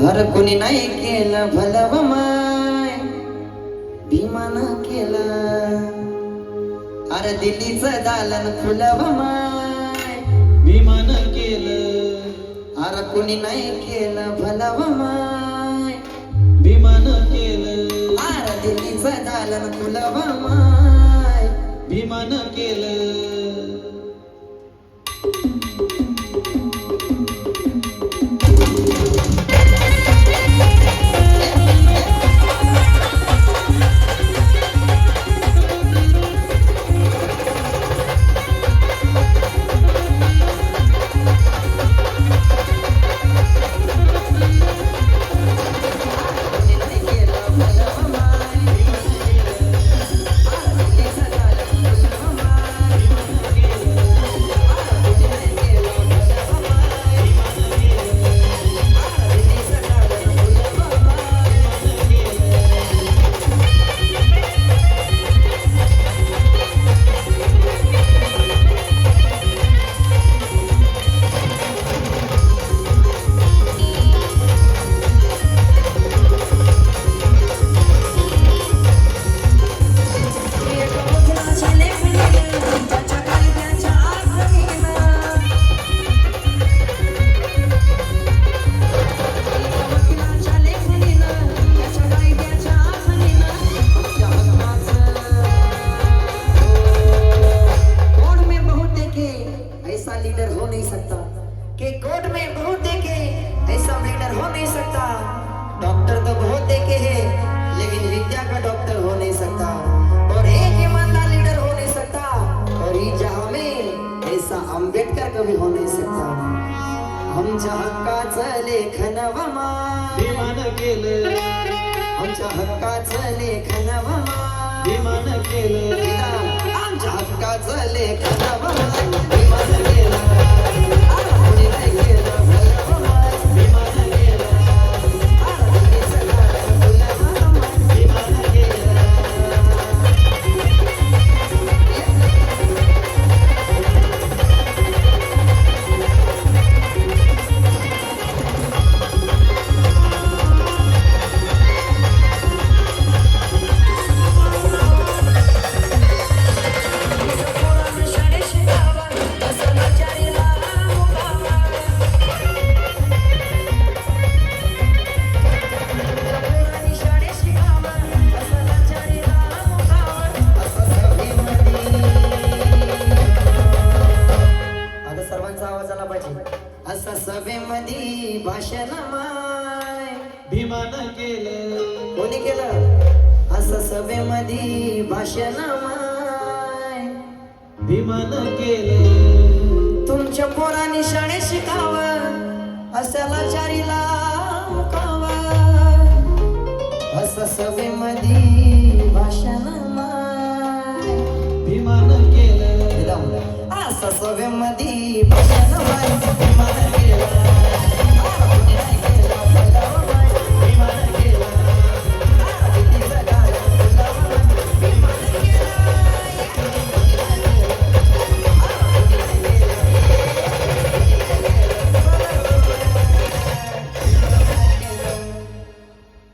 हर कोणी नाही केलं भलव माय. भीमानं केलं. अरे दिल्लीचं दालन फुलव माय. भीमान केलं. अरे कोणी नाही केलं भलव माय. भीमान केलं. अरे दिल्लीचं दालन फुलव माय. भीमान केलं. डॉक्टर तो बहुत देखे हैं लेकिन विद्या का डॉक्टर हो नहीं सकता। और एक ईमानदार लीडर हो नहीं सकता। और ये जहां में ऐसा अंबेडकर कभी हो नहीं सकता। आमच्या हक्काचं लेखन वमा भीमान केलं आमच्या हक्काचं लेखन वमा भीमान केलं आमच्या हक्काचं लेखन असं सभेमध्ये भाषण माय. भीमान केलं. कोणी केलं? असं सभेमध्ये भाषण माय. भीमान केलं. तुमच्या पोरांनी शाळेत शिकावं असाला चारीला मुकावं असं सभेमध्ये भाषण माय. भीमान केलं. असं सभेमध्ये भाषण भजन विमान गेलं